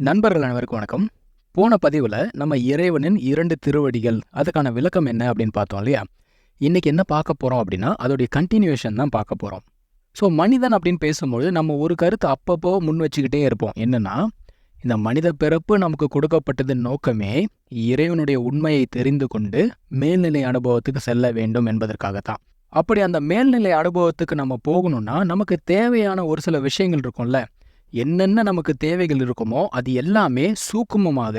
நண்பர்கள் அனைவருக்கும் வணக்கம். போன பதிவில் நம்ம இறைவனின் இரண்டு திருவடிகள் அதுக்கான விளக்கம் என்ன அப்படின்னு பார்த்தோம் இல்லையா? இன்னைக்கு என்ன பார்க்க போகிறோம் அப்படின்னா அதோடைய கண்டினியூஷன் தான் பார்க்க போகிறோம் ஸோ மனிதன் அப்படின்னு பேசும்போது நம்ம ஒரு கருத்து அப்பப்போ முன் வச்சுக்கிட்டே இருப்போம். என்னன்னா இந்த மனித பிறப்பு நமக்கு கொடுக்கப்பட்டது நோக்கமே இறைவனுடைய உண்மையை தெரிந்து கொண்டு மேல்நிலை அனுபவத்துக்கு செல்ல வேண்டும் என்பதற்காகத்தான். அப்படி அந்த மேல்நிலை அனுபவத்துக்கு நம்ம போகணும்னா நமக்கு தேவையான ஒரு சில விஷயங்கள் இருக்கும்ல. என்னென்ன நமக்கு தேவைகள் இருக்குமோ அது எல்லாமே சூக்குமமாக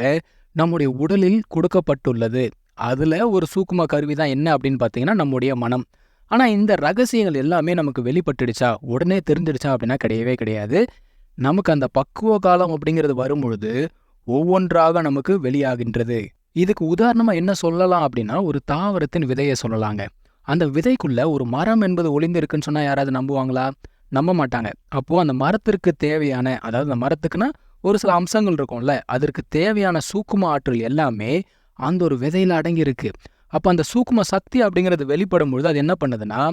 நம்முடைய உடலில் கொடுக்கப்பட்டுள்ளது. அதில் ஒரு சூக்கும கருவி தான் என்ன அப்படின்னு பார்த்தீங்கன்னா நம்முடைய மனம். ஆனால் இந்த ரகசியங்கள் எல்லாமே நமக்கு வெளிப்பட்டுடுச்சா? உடனே தெரிஞ்சிடுச்சா அப்படின்னா கிடையவே கிடையாது. நமக்கு அந்த பக்குவ காலம் அப்படிங்கிறது வரும்பொழுது ஒவ்வொன்றாக நமக்கு வெளியாகின்றது. இதுக்கு உதாரணமாக என்ன சொல்லலாம் அப்படின்னா ஒரு தாவரத்தின் விதையை சொல்லலாங்க. அந்த விதைக்குள்ள ஒரு மரம் என்பது ஒளிந்திருக்குன்னு சொன்னால் யாராவது நம்புவாங்களா? நம்ப மாட்டாங்க. அப்போ அந்த மரத்திற்கு தேவையான அதாவது அந்த மரத்துக்குன்னா ஒரு சில அம்சங்கள் இருக்கும்ல. அதற்கு தேவையான சூக்கும ஆற்றல் எல்லாமே அந்த ஒரு விதையில் அடங்கியிருக்கு. அப்போ அந்த சூக்கும சக்தி அப்படிங்கிறது வெளிப்படும் பொழுது அது என்ன பண்ணுதுன்னா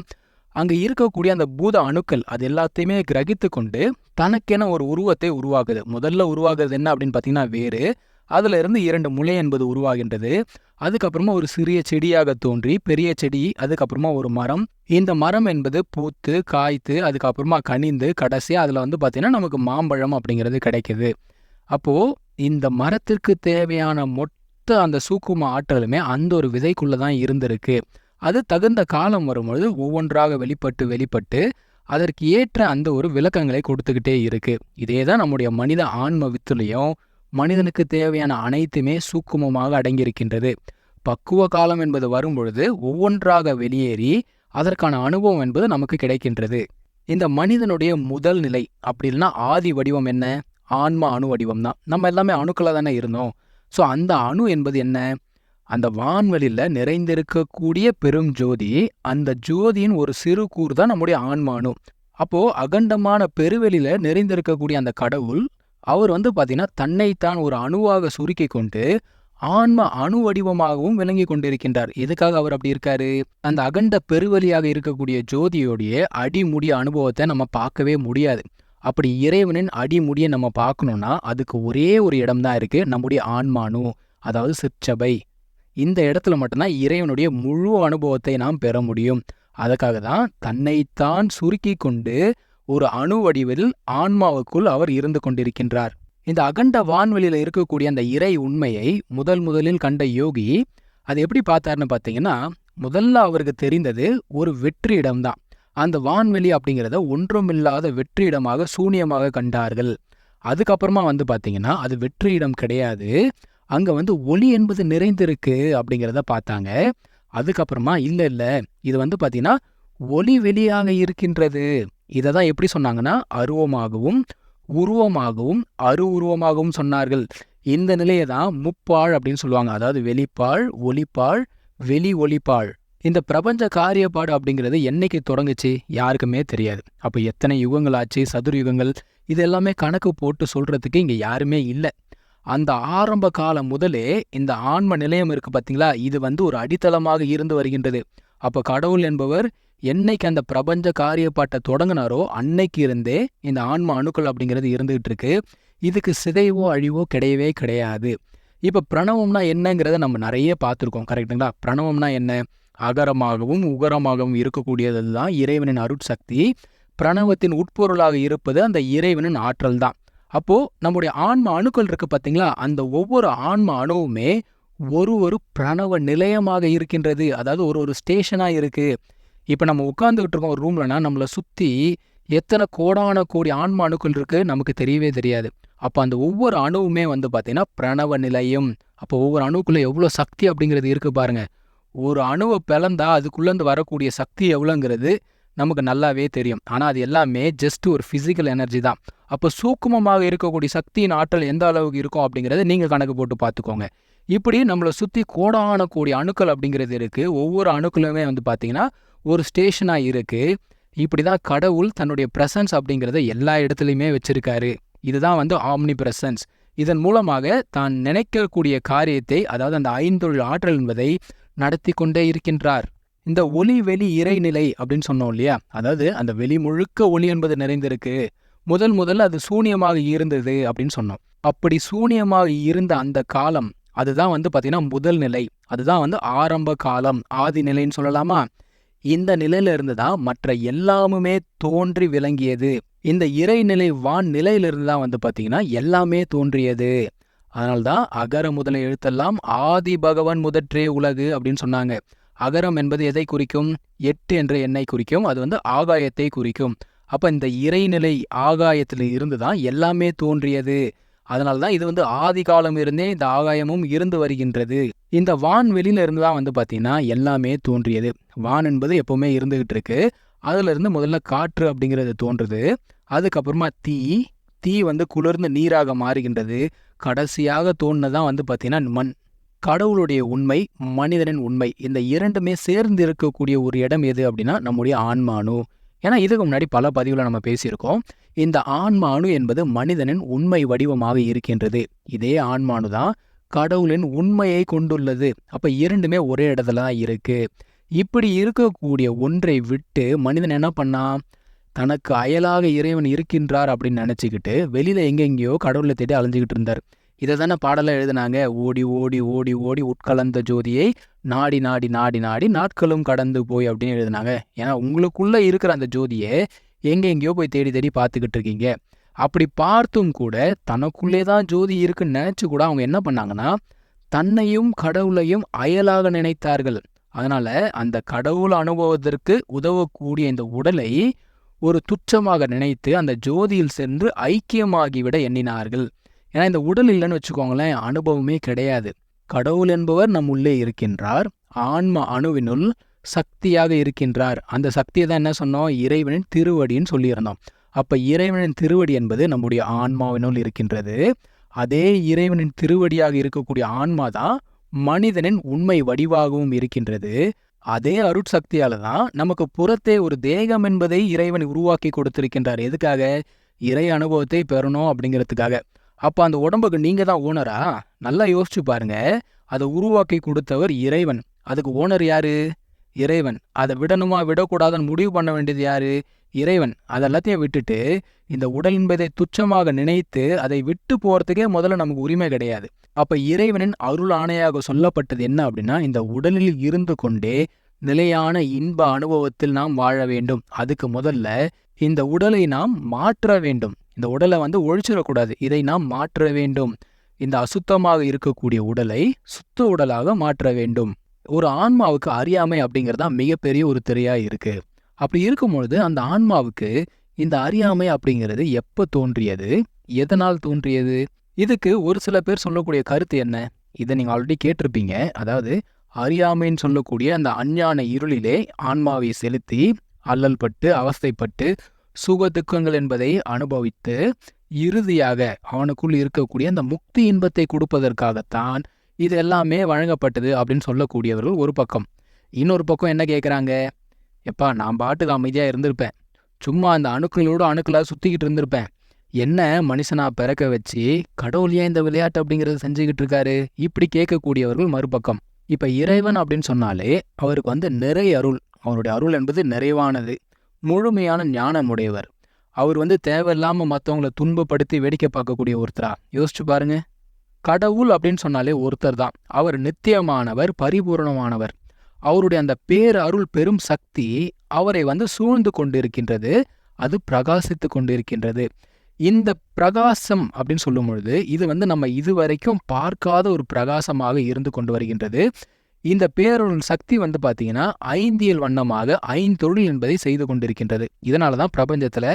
அங்கே இருக்கக்கூடிய அந்த பூத அணுக்கள் அது எல்லாத்தையுமே கிரகித்து கொண்டு தனக்கென ஒரு உருவத்தை உருவாகுது முதல்ல உருவாகுறது என்ன அப்படின்னு பார்த்தீங்கன்னா வேறு. அதுல இருந்து இரண்டு முளை என்பது உருவாகின்றது. அதுக்கப்புறமா ஒரு சிறிய செடியாக தோன்றி பெரிய செடி அதுக்கப்புறமா ஒரு மரம். இந்த மரம் என்பது பூத்து காய்த்து அதுக்கப்புறமா கனிந்து கடைசியா அதுல வந்து பார்த்திங்கன்னா நமக்கு மாம்பழம் அப்படிங்கிறது கிடைக்குது. அப்போ இந்த மரத்திற்கு தேவையான மொத்த அந்த சூக்கும ஆற்றலுமே அந்த ஒரு விதைக்குள்ள தான் இருந்திருக்கு. அது தகுந்த காலம் வரும்பொழுது ஒவ்வொன்றாக வெளிப்பட்டு வெளிப்பட்டு அதற்கு ஏற்ற அந்த ஒரு விளக்கங்களை கொடுத்துக்கிட்டே இருக்கு. இதே தான் நம்முடைய மனித ஆன்ம வித்துலையும். மனிதனுக்கு தேவையான அனைத்துமே சூக்குமமாக அடங்கியிருக்கின்றது. பக்குவ காலம் என்பது வரும்பொழுது ஒவ்வொன்றாக வெளியேறி அதற்கான அனுபவம் என்பது நமக்கு கிடைக்கின்றது. இந்த மனிதனுடைய முதல் நிலை அப்படி ஆதி வடிவம் என்ன? ஆன்மா அணு வடிவம் தான் நம்ம எல்லாமே அணுக்களாக தானே இருந்தோம். ஸோ அந்த அணு என்பது என்ன? அந்த வான்வெளியில் நிறைந்திருக்கக்கூடிய பெரும் ஜோதி அந்த ஜோதியின் ஒரு சிறு கூறு தான் நம்முடைய ஆன்ம அணு. அப்போ அகண்டமான பெருவெளியில் நிறைந்திருக்கக்கூடிய அந்த கடவுள் அவர் வந்து பார்த்தீங்கன்னா தன்னைத்தான் ஒரு அணுவாக சுருக்கி கொண்டு ஆன்ம அணு வடிவமாகவும் விளங்கி கொண்டிருக்கின்றார். எதுக்காக அவர் அப்படி இருக்காரு? அந்த அகண்ட பெருவழியாக இருக்கக்கூடிய ஜோதியோடைய அடிமுடி அனுபவத்தை நம்ம பார்க்கவே முடியாது. அப்படி இறைவனின் அடிமுடியை நம்ம பார்க்கணும்னா அதுக்கு ஒரே ஒரு இடம் தான் இருக்கு நம்முடைய ஆன்மானு அதாவது சிற்சபை. இந்த இடத்துல மட்டும்தான் இறைவனுடைய முழு அனுபவத்தை நாம் பெற முடியும். அதுக்காக தான் தன்னைத்தான் சுருக்கி கொண்டு ஒரு அணு வடிவில் ஆன்மாவுக்குள் அவர் இருந்து கொண்டிருக்கின்றார். இந்த அகண்ட வான்வெளியில் இருக்கக்கூடிய அந்த இறை உண்மையை முதல் முதலில் கண்ட யோகி அது எப்படி பார்த்தாருன்னு பார்த்தீங்கன்னா முதல்ல அவருக்கு தெரிந்தது ஒரு வெற்றி இடம்தான் அந்த வான்வெளி அப்படிங்கிறத ஒன்றுமில்லாத வெற்றியிடமாக சூனியமாக கண்டார்கள். அதுக்கப்புறமா வந்து பார்த்தீங்கன்னா அது வெற்றியிடம் கிடையாது. அங்க வந்து ஒளி என்பது நிறைந்திருக்கு அப்படிங்கிறத பார்த்தாங்க. அதுக்கப்புறமா இல்லை இல்லை இது வந்து பார்த்தீங்கன்னா ஒளி வெளியாக இருக்கின்றது. இதை தான் எப்படி சொன்னாங்கன்னா அருவமாகவும் உருவமாகவும் அரு உருவமாகவும் சொன்னார்கள். இந்த நிலையை தான் முப்பாழ் அப்படின்னு சொல்லுவாங்க. அதாவது வெளிப்பாழ் ஒளிப்பாழ் வெளி ஒளிப்பாழ். இந்த பிரபஞ்ச காரியப்பாடு அப்படிங்கிறது என்னைக்கு தொடங்குச்சு? யாருக்குமே தெரியாது. அப்போ எத்தனை யுகங்கள் ஆச்சு? சதுர யுகங்கள்? இது எல்லாமே கணக்கு போட்டு சொல்றதுக்கு இங்க யாருமே இல்லை. அந்த ஆரம்ப காலம் முதலே இந்த ஆன்ம நிலையம் இருக்கு பார்த்தீங்களா இது வந்து ஒரு அடித்தளமாக இருந்து வருகின்றது. அப்போ கடவுள் என்பவர் என்னைக்கு அந்த பிரபஞ்ச காரியப்பாட்டை தொடங்கினாரோ அன்னைக்கு இருந்தே இந்த ஆன்ம அணுக்கள் அப்படிங்கிறது இருந்துகிட்டு இருக்கு. இதுக்கு சிதைவோ அழிவோ கிடையவே கிடையாது. இப்போ பிரணவம்னா என்னங்கிறத நம்ம நிறைய பார்த்துருக்கோம். கரெக்டுங்களா பிரணவம்னா என்ன? அகரமாகவும் உகரமாகவும் இருக்கக்கூடியது தான் இறைவனின் அருட்சக்தி. பிரணவத்தின் உட்பொருளாக இருப்பது அந்த இறைவனின் ஆற்றல் தான். அப்போ நம்முடைய ஆன்ம அணுக்கள் இருக்கு பார்த்தீங்களா அந்த ஒவ்வொரு ஆன்ம அணுவுமே ஒரு ஒரு பிரணவ நிலையமாக இருக்கின்றது. அதாவது ஒரு ஒரு ஸ்டேஷனா இருக்கு. இப்போ நம்ம உட்காந்துக்கிட்டு இருக்கோம் ஒரு ரூம்லனா நம்மளை சுற்றி எத்தனை கோடான கோடி ஆன்ம அணுக்கள் இருக்கு நமக்கு தெரியவே தெரியாது. அப்போ அந்த ஒவ்வொரு அணுவுமே வந்து பார்த்தீங்கன்னா பிரணவ நிலையும். அப்போ ஒவ்வொரு அணுக்குள்ளே எவ்வளோ சக்தி அப்படிங்கிறது இருக்கு பாருங்க. ஒரு அணுவை பிளந்தா அதுக்குள்ளேருந்து வரக்கூடிய சக்தி எவ்வளோங்கிறது நமக்கு நல்லாவே தெரியும். ஆனால் அது எல்லாமே ஜஸ்ட் ஒரு ஃபிசிக்கல் எனர்ஜி தான். அப்போ சூக்குமமாக இருக்கக்கூடிய சக்தியின் ஆற்றல் எந்த அளவுக்கு இருக்கும் அப்படிங்கிறத நீங்கள் கணக்கு போட்டு பார்த்துக்கோங்க இப்படி நம்மளை சுற்றி கோடான கோடி அணுக்கள் அப்படிங்கிறது இருக்குது ஒவ்வொரு அணுக்களுமே வந்து பார்த்திங்கன்னா ஒரு ஸ்டேஷனாக இருக்குது இப்படி தான் கடவுள் தன்னுடைய ப்ரெசன்ஸ் அப்படிங்கிறத எல்லா இடத்துலையுமே வச்சிருக்காரு. இதுதான் வந்து ஆம்னி ப்ரெசன்ஸ் இதன் மூலமாக தான் நினைக்கக்கூடிய காரியத்தை அதாவது அந்த ஐந்தொழில் ஆற்றல் என்பதை நடத்தி கொண்டே இருக்கின்றார். இந்த ஒளி வெளி இறைநிலை அப்படின்னு சொன்னோம் இல்லையா? அதாவது அந்த வெளி முழுக்க ஒளி என்பது நிறைந்திருக்கு. முதல் முதல்ல அது சூனியமாக இருந்தது அப்படின்னு சொன்னோம். அப்படி சூனியமாக இருந்த அந்த காலம் அதுதான் வந்து பார்த்தீங்கன்னா முதல் நிலை. அதுதான் வந்து ஆரம்ப காலம் ஆதி நிலைன்னு சொல்லலாமா? இந்த நிலையில இருந்து தான் மற்ற எல்லாமுமே தோன்றி விளங்கியது. இந்த இறைநிலை வான் நிலையிலிருந்து தான் வந்து பார்த்தீங்கன்னா எல்லாமே தோன்றியது. அதனால்தான் அகர முதல எழுத்தெல்லாம் ஆதி பகவன் முதற்றே உலகு அப்படின்னு சொன்னாங்க. அகரம் என்பது எதை குறிக்கும்? எட்டு என்ற எண்ணை குறிக்கும். அது வந்து ஆகாயத்தை குறிக்கும். அப்ப இந்த இறைநிலை ஆகாயத்தில் இருந்து தான் எல்லாமே தோன்றியது. அதனால தான் இது வந்து ஆதி காலம் இருந்தே இந்த ஆகாயமும் இருந்து வருகின்றது. இந்த வான்வெளியில இருந்து தான் வந்து பார்த்தீங்கன்னா எல்லாமே தோன்றியது. வான் என்பது எப்பவுமே இருந்துகிட்டு இருக்கு. அதுல இருந்து முதல்ல காற்று அப்படிங்கிறது தோன்றுது. அதுக்கப்புறமா தீ தீ வந்து குளிர்ந்து நீராக மாறுகின்றது. கடைசியாக தோணுனதான் வந்து பார்த்தீங்கன்னா மண். கடவுளுடைய உண்மை மனிதனின் உண்மை இந்த இரண்டுமே சேர்ந்து இருக்கக்கூடிய ஒரு இடம் எது அப்படின்னா நம்முடைய ஆன்மானு. ஏன்னா இதுக்கு முன்னாடி பல பதிவுல நம்ம பேசியிருக்கோம். இந்த ஆன்மானு என்பது மனிதனின் உண்மை வடிவமாக இருக்கின்றது. இதே ஆன்மானு தான் கடவுளின் உண்மையை கொண்டுள்ளது. அப்ப இரண்டுமே ஒரே இடத்துல தான் இருக்கு. இப்படி இருக்கக்கூடிய ஒன்றை விட்டு மனிதன் என்ன பண்ணான் தனக்கு அயலாக இறைவன் இருக்கின்றார் அப்படின்னு நினச்சிக்கிட்டு வெளியில் எங்கெங்கேயோ கடவுளை தேடி அலைஞ்சிக்கிட்டு இருந்தார். இதை தானே பாடலை எழுதினாங்க? ஓடி ஓடி ஓடி ஓடி உட்கலந்த ஜோதியை நாடி நாடி நாடி நாடி நாட்களும் கடந்து போய் அப்படின்னு எழுதினாங்க. ஏன்னா உங்களுக்குள்ள இருக்கிற அந்த ஜோதியை எங்கெங்கேயோ போய் தேடி தேடி பார்த்துக்கிட்டு இருக்கீங்க. அப்படி பார்த்தும் கூட தனக்குள்ளே தான் ஜோதி இருக்குன்னு நினைச்சு கூட அவங்க என்ன பண்ணாங்கன்னா தன்னையும் கடவுளையும் அயலாக நினைத்தார்கள். அதனால அந்த கடவுள் அனுபவத்திற்கு உதவக்கூடிய இந்த உடலை ஒரு துச்சமாக நினைத்து அந்த ஜோதியில் சென்று ஐக்கியமாகிவிட எண்ணினார்கள். ஏன்னா இந்த உடல் இல்லைன்னு வச்சுக்கோங்களேன் அனுபவமே கிடையாது. கடவுள் என்பவர் நம் உள்ளே இருக்கின்றார். ஆன்ம அணுவினுள் சக்தியாக இருக்கின்றார். அந்த சக்தியை தான் என்ன சொன்னோம்? இறைவனின் திருவடின்னு சொல்லியிருந்தோம். அப்ப இறைவனின் திருவடி என்பது நம்முடைய ஆன்மாவினுள் இருக்கின்றது. அதே இறைவனின் திருவடியாக இருக்கக்கூடிய ஆன்மா தான் மனிதனின் உண்மை வடிவாகவும் இருக்கின்றது. அதே அருட்சக்தியால தான் நமக்கு புறத்தே ஒரு தேகம் என்பதை இறைவன் உருவாக்கி கொடுத்திருக்கின்றார். எதுக்காக? இறை அனுபவத்தை பெறணும் அப்படிங்கிறதுக்காக. அப்ப அந்த உடம்புக்கு நீங்க தான் ஓனரா நல்லா யோசிச்சு பாருங்க. அதை உருவாக்கி கொடுத்தவர் இறைவன். அதுக்கு ஓனர் யாரு? இறைவன். அதை விடணுமா விடக்கூடாதுன்னு முடிவு பண்ண வேண்டியது யாரு? இறைவன். அதெல்லாத்தையும் விட்டுட்டு இந்த உடல் என்பதை துச்சமாக நினைத்து அதை விட்டு போறதுக்கே முதல்ல நமக்கு உரிமை கிடையாது. அப்ப இறைவனின் அருள் ஆணையாக சொல்லப்பட்டது என்ன அப்படின்னா இந்த உடலில் இருந்து கொண்டே நிலையான இன்ப அனுபவத்தில் நாம் வாழ வேண்டும். அதுக்கு முதல்ல இந்த உடலை நாம் மாற்ற வேண்டும். இந்த உடலை வந்து ஒழிச்சிடக்கூடாது. இதை நாம் மாற்ற வேண்டும். இந்த அசுத்தமாக இருக்கக்கூடிய உடலை சுத்த உடலாக மாற்ற வேண்டும். ஒரு ஆன்மாவுக்கு அறியாமை அப்படிங்கிறது தான் மிகப்பெரிய ஒரு திரையா இருக்கு. அப்படி இருக்கும்பொழுது அந்த ஆன்மாவுக்கு இந்த அறியாமை அப்படிங்கிறது எப்ப தோன்றியது? எதனால் தோன்றியது? இதுக்கு ஒரு சில பேர் சொல்லக்கூடிய கருத்து என்ன? இதை நீங்க ஆல்ரெடி கேட்டிருப்பீங்க. அதாவது அறியாமைன்னு சொல்லக்கூடிய அந்த அஞ்ஞான இருளிலே ஆன்மாவை செலுத்தி அல்லல்பட்டு அவஸ்தைப்பட்டு சுக துக்கங்கள் என்பதை அனுபவித்து இறுதியாக அவனுக்குள் இருக்கக்கூடிய அந்த முக்தி இன்பத்தை கொடுப்பதற்காகத்தான் இது எல்லாமே வழங்கப்பட்டது அப்படின்னு சொல்லக்கூடியவர்கள் ஒரு பக்கம். இன்னொரு பக்கம் என்ன கேட்குறாங்க எப்பா நான் பாட்டுக்கு அமைதியாக இருந்திருப்பேன். சும்மா அந்த அணுக்களோட அணுக்களாக சுற்றிக்கிட்டு இருந்திருப்பேன். என்ன மனுஷனா பிறக்க வச்சு கடவுள் ஏன் இந்த விளையாட்டு அப்படிங்கிறத செஞ்சுக்கிட்டு இருக்காரு? இப்படி கேட்கக்கூடியவர்கள் மறுபக்கம். இப்ப இறைவன் அப்படின்னு சொன்னாலே அவருக்கு வந்து நிறைய அருள். அவருடைய அருள் என்பது நிறைவானது. முழுமையான ஞானம் உடையவர் அவர் வந்து தேவையில்லாம மற்றவங்கள துன்பப்படுத்தி வேடிக்கை பார்க்கக்கூடிய ஒருத்தரா? யோசிச்சு பாருங்க. கடவுள் அப்படின்னு சொன்னாலே ஒருத்தர் தான். அவர் நித்தியமானவர் பரிபூரணமானவர். அவருடைய அந்த பேர் அருள் பெரும் சக்தி அவரை வந்து சூழ்ந்து கொண்டிருக்கின்றது. அது பிரகாசித்து கொண்டிருக்கின்றது. இந்த பிரகாசம் அப்படின்னு சொல்லும் பொழுது இது வந்து நம்ம இதுவரைக்கும் பார்க்காத ஒரு பிரகாசமாக இருந்து கொண்டு வருகின்றது. இந்த பேரொருளின் சக்தி வந்து பார்த்தீங்கன்னா ஐந்தியல் வண்ணமாக ஐந்தொழில் என்பதை செய்து கொண்டிருக்கின்றது. இதனால தான் பிரபஞ்சத்தில்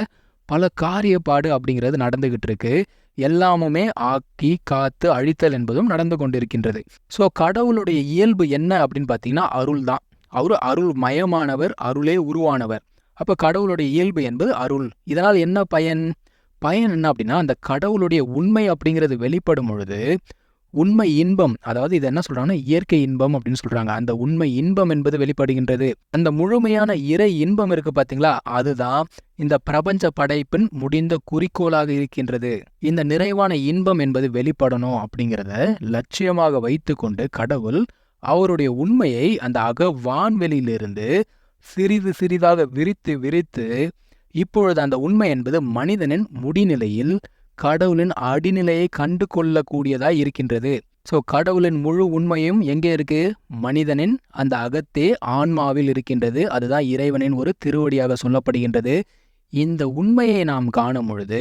பல காரியப்பாடு அப்படிங்கிறது நடந்துகிட்டு இருக்கு எல்லாமுமே ஆக்கி காத்து அழித்தல் என்பதும் நடந்து கொண்டிருக்கின்றது. ஸோ கடவுளுடைய இயல்பு என்ன அப்படின்னு பார்த்தீங்கன்னா அருள் தான் அவர் அருள் மயமானவர் அருளே உருவானவர். அப்போ கடவுளுடைய இயல்பு என்பது அருள். இதனால் என்ன பயன்? பயன் என்ன அப்படின்னா அந்த கடவுளுடைய உண்மை அப்படிங்கிறது வெளிப்படும் பொழுது உண்மை இன்பம் அதாவது இது என்ன சொல்றாங்கன்னா இயற்கை இன்பம் அப்படின்னு சொல்றாங்க. அந்த உண்மை இன்பம் என்பது வெளிப்படுகின்றது. அந்த முழுமையான இறை இன்பம் இருக்கு பாத்தீங்களா? அதுதான் இந்த பிரபஞ்ச படைப்பின் முடிந்த குறிக்கோளாக இருக்கின்றது. இந்த நிறைவான இன்பம் என்பது வெளிப்படணும் அப்படிங்கிறத லட்சியமாக வைத்துக்கொண்டு கடவுள் அவருடைய உண்மையை அந்த அக வான்வெளியிலிருந்து சிறிது சிறிதாக விரித்து விரித்து இப்பொழுது அந்த உண்மை என்பது மனிதனின் முடிநிலையில் கடவுளின் அடிநிலையை கண்டு கொள்ளக்கூடியதாய் இருக்கின்றது. ஸோ கடவுளின் முழு உண்மையும் எங்கே இருக்கு? மனிதனின் அந்த அகத்தே ஆன்மாவில் இருக்கின்றது. அதுதான் இறைவனின் ஒரு திருவடியாக சொல்லப்படுகின்றது. இந்த உண்மையை நாம் காணும் பொழுது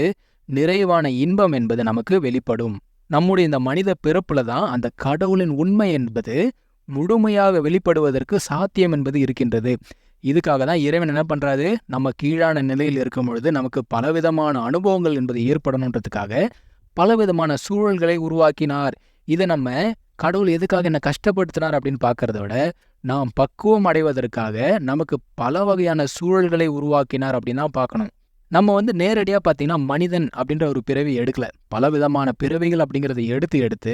நிறைவான இன்பம் என்பது நமக்கு வெளிப்படும். நம்முடைய இந்த மனித பிறப்புல தான் அந்த கடவுளின் உண்மை என்பது முழுமையாக வெளிப்படுவதற்கு சாத்தியம் என்பது இருக்கின்றது. இதுக்காக தான் இறைவன் என்ன பண்றாரு? நம்ம கீழான நிலையில் இருக்கும் பொழுது நமக்கு பலவிதமான அனுபவங்கள் என்பது ஏற்படணுன்றதுக்காக பலவிதமான சூழல்களை உருவாக்கினார். இதை நம்ம கடவுள் எதுக்காக என்ன கஷ்டப்படுத்தினார் அப்படின்னு பார்க்கறத விட நாம் பக்குவம் அடைவதற்காக நமக்கு பல வகையான சூழல்களை உருவாக்கினார் அப்படின்னு தான் பார்க்கணும். நம்ம வந்து நேரடியாக பார்த்தீங்கன்னா மனிதன் அப்படின்ற ஒரு பிறவி எடுக்கல. பலவிதமான பிறவிகள் அப்படிங்கிறத எடுத்து எடுத்து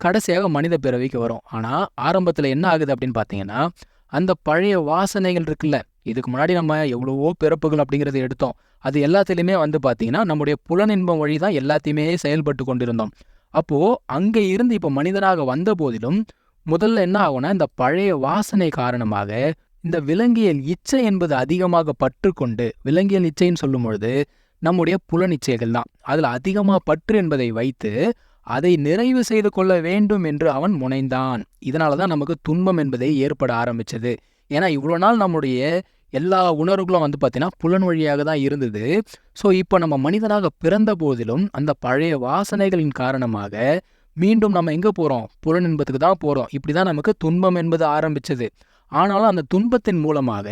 கடைசியாக மனித பிறவிக்கு வரும். ஆனால் ஆரம்பத்தில் என்ன ஆகுது அப்படின்னு பார்த்தீங்கன்னா அந்த பழைய வாசனைகள் இருக்குல்ல இதுக்கு முன்னாடி நம்ம எவ்வளவோ பிறப்புகள் அப்படிங்கிறத எடுத்தோம். அது எல்லாத்துலேயுமே வந்து பார்த்தீங்கன்னா நம்முடைய புலனின்பம் வழி தான் எல்லாத்தையுமே செயல்பட்டு கொண்டிருந்தோம். அப்போ அங்கே இருந்து இப்போ மனிதனாக வந்த போதிலும் முதல்ல என்ன ஆகும்னா இந்த பழைய வாசனை காரணமாக இந்த விலங்கியல் இச்சை என்பது அதிகமாக பற்று கொண்டு விலங்கியல் இச்சைன்னு சொல்லும் பொழுது நம்முடைய புலனிச்சைகள் தான் அதில் அதிகமாக பற்று என்பதை வைத்து அதை நிறைவு செய்து கொள்ள வேண்டும் என்று அவன் முனைந்தான். இதனால தான் நமக்கு துன்பம் என்பதை ஏற்பட ஆரம்பிச்சது. ஏன்னா இவ்வளோ நாள் நம்முடைய எல்லா உணர்வுகளும் வந்து பார்த்தீங்கன்னா புலன் வழியாக தான் இருந்தது. ஸோ இப்போ நம்ம மனிதனாக பிறந்த போதிலும் அந்த பழைய வாசனைகளின் காரணமாக மீண்டும் நம்ம எங்கே போகிறோம் புலன் இன்பத்துக்கு தான் போகிறோம் இப்படி தான் நமக்கு துன்பம் என்பது ஆரம்பிச்சது. ஆனாலும் அந்த துன்பத்தின் மூலமாக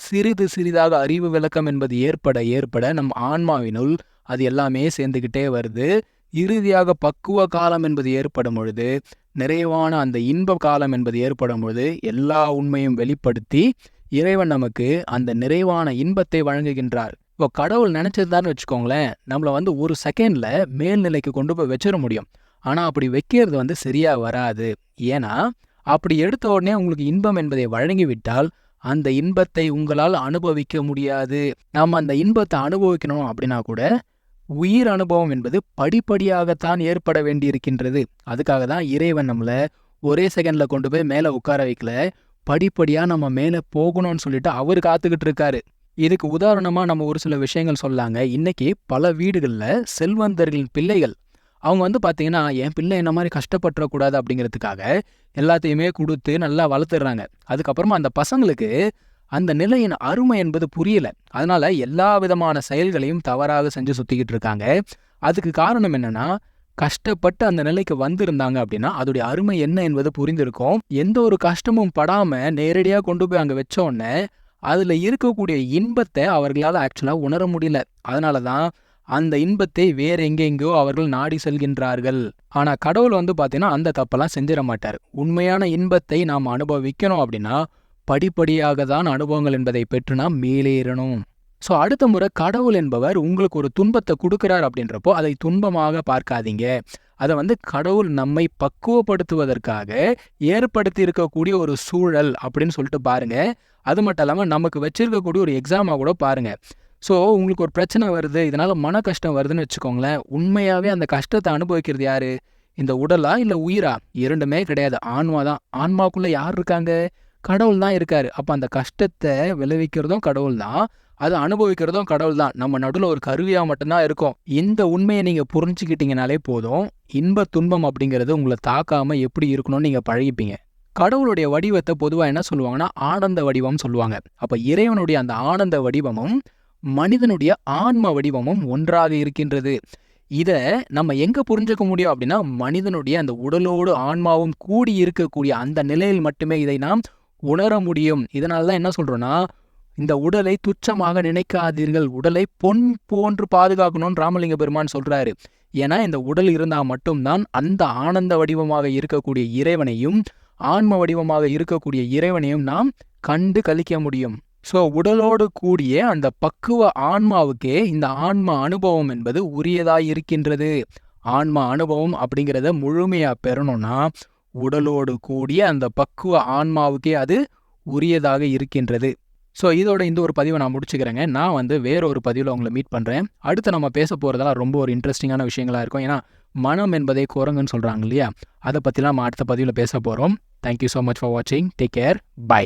சிறிது சிறிதாக அறிவு விளக்கம் என்பது ஏற்பட ஏற்பட நம் ஆன்மாவினுள் அது எல்லாமே சேர்ந்துக்கிட்டே வருது. இறுதியாக பக்குவ காலம் என்பது ஏற்படும் பொழுது நிறைவான அந்த இன்ப காலம் என்பது ஏற்படும் பொழுது எல்லா உண்மையும் வெளிப்படுத்தி இறைவன் நமக்கு அந்த நிறைவான இன்பத்தை வழங்குகின்றார். இப்போ கடவுள் நினைச்சதுதான்னு வச்சுக்கோங்களேன் நம்மளை வந்து ஒரு செகண்ட்ல மேல்நிலைக்கு கொண்டு போய் வச்சிட முடியும். ஆனா அப்படி வைக்கிறது வந்து சரியா வராது. ஏன்னா அப்படி எடுத்த உடனே உங்களுக்கு இன்பம் என்பதை வழங்கிவிட்டால் அந்த இன்பத்தை உங்களால் அனுபவிக்க முடியாது. நாம் அந்த இன்பத்தை அனுபவிக்கணும் அப்படின்னா கூட உயிர் அனுபவம் என்பது படிப்படியாகத்தான் ஏற்பட வேண்டியிருக்கின்றது. அதுக்காக தான் இறைவன் நம்மளை ஒரே செகண்ட்ல கொண்டு போய் மேலே உட்கார வைக்கல. படிப்படியா நம்ம மேலே போகணும்னு சொல்லிட்டு அவர் காத்துக்கிட்டு இருக்காரு. இதுக்கு உதாரணமா நம்ம ஒரு சில விஷயங்கள் சொல்லாங்க. இன்னைக்கு பல வீடுகளில் செல்வந்தர்களின் பிள்ளைகள் அவங்க வந்து பார்த்தீங்கன்னா என் பிள்ளை என்ன மாதிரி கஷ்டப்பட்டுறக்கூடாது அப்படிங்கிறதுக்காக எல்லாத்தையுமே கொடுத்து நல்லா வளர்த்துடுறாங்க அதுக்கப்புறமா அந்த பசங்களுக்கு அந்த நிலையின் அருமை என்பது புரியல. அதனால எல்லா விதமான செயல்களையும் தவறாக செஞ்சு சுத்திக்கிட்டு இருக்காங்க. அதுக்கு காரணம் என்னன்னா கஷ்டப்பட்டு அந்த நிலைக்கு வந்திருந்தாங்க அப்படின்னா அதோடைய அருமை என்ன என்பது புரிந்திருக்கும். எந்த ஒரு கஷ்டமும் படாம நேரடியாக கொண்டு போய் அங்கே வச்சோடனே உடனே அதுல இருக்கக்கூடிய இன்பத்தை அவர்களால் ஆக்சுவலா உணர முடியல. அதனால தான் அந்த இன்பத்தை வேற எங்கெங்கோ அவர்கள் நாடி செல்கின்றார்கள். ஆனா கடவுள் வந்து பாத்தீங்கன்னா அந்த தப்பெல்லாம் செஞ்சிட மாட்டார். உண்மையான இன்பத்தை நாம் அனுபவிக்கணும் அப்படின்னா படிப்படியாக தான் அனுபவங்கள் என்பதை பெற்று நாம் மேலேறணும் ஸோ அடுத்த முறை கடவுள் என்பவர் உங்களுக்கு ஒரு துன்பத்தை கொடுக்குறார் அப்படின்றப்போ அதை துன்பமாக பார்க்காதீங்க. அதை வந்து கடவுள் நம்மை பக்குவப்படுத்துவதற்காக ஏற்படுத்தி இருக்கக்கூடிய ஒரு சூழல் அப்படின்னு சொல்லிட்டு பாருங்க. அது மட்டும் இல்லாமல் நமக்கு வச்சிருக்கக்கூடிய ஒரு எக்ஸாமாக கூட பாருங்க. ஸோ உங்களுக்கு ஒரு பிரச்சனை வருது இதனால மன கஷ்டம் வருதுன்னு வச்சுக்கோங்களேன். உண்மையாகவே அந்த கஷ்டத்தை அனுபவிக்கிறது யாரு? இந்த உடலா இல்லை உயிரா? இரண்டுமே கிடையாது. ஆன்மா தான் ஆன்மாக்குள்ளே யார் இருக்காங்க? கடவுள் தான் இருக்காரு. அப்போ அந்த கஷ்டத்தை விளைவிக்கிறதும் கடவுள் தான் அதை அனுபவிக்கிறதும் கடவுள் தான் நம்ம நடுவில் ஒரு கருவியாக மட்டும்தான் இருக்கும். இந்த உண்மையை நீங்கள் புரிஞ்சுக்கிட்டீங்கனாலே போதும். இன்ப துன்பம் அப்படிங்கிறது உங்களை தாக்காம எப்படி இருக்கணும்னு நீங்கள் பழகிப்பீங்க. கடவுளுடைய வடிவத்தை பொதுவாக என்ன சொல்லுவாங்கன்னா ஆனந்த வடிவம் சொல்லுவாங்க. அப்போ இறைவனுடைய அந்த ஆனந்த வடிவமும் மனிதனுடைய ஆன்ம வடிவமும் ஒன்றாக இருக்கின்றது. இதை நம்ம எங்க புரிஞ்சுக்க முடியும் அப்படின்னா மனிதனுடைய அந்த உடலோடு ஆன்மாவும் கூடி இருக்கக்கூடிய அந்த நிலையில் மட்டுமே இதை நாம் உணர முடியும். இதனால தான் என்ன சொல்றோம்னா இந்த உடலை துச்சமாக நினைக்காதீர்கள். உடலை பொன் போன்று பாதுகாக்கணும்னு ராமலிங்க பெருமான் சொல்றாரு. ஏன்னா இந்த உடல் இருந்தால் மட்டும்தான் அந்த ஆனந்த வடிவமாக இருக்கக்கூடிய இறைவனையும் ஆன்ம வடிவமாக இருக்கக்கூடிய இறைவனையும் நாம் கண்டு கழிக்க முடியும். ஸோ உடலோடு கூடிய அந்த பக்குவ ஆன்மாவுக்கே இந்த ஆன்ம அனுபவம் என்பது உரியதாக இருக்கின்றது. ஆன்ம அனுபவம் அப்படிங்கிறத முழுமையா பெறணும்னா உடலோடு கூடிய அந்த பக்குவ ஆன்மாவுக்கே அது உரியதாக இருக்கின்றது. ஸோ இதோட இந்த ஒரு பதிவை நான் முடிச்சுக்கிறேங்க. நான் வந்து வேற ஒரு பதிவில் உங்களை மீட் பண்ணுறேன் அடுத்து நம்ம பேச போகிறதெல்லாம் ரொம்ப ஒரு இன்ட்ரெஸ்டிங்கான விஷயங்களா இருக்கும். ஏன்னா மனம் என்பதே குரங்குன்னு சொல்கிறாங்க இல்லையா? அதை பற்றிலாம் நம்ம அடுத்த பதிவில் பேச போகிறோம் thank you so much for வாட்சிங் டேக் கேர் பை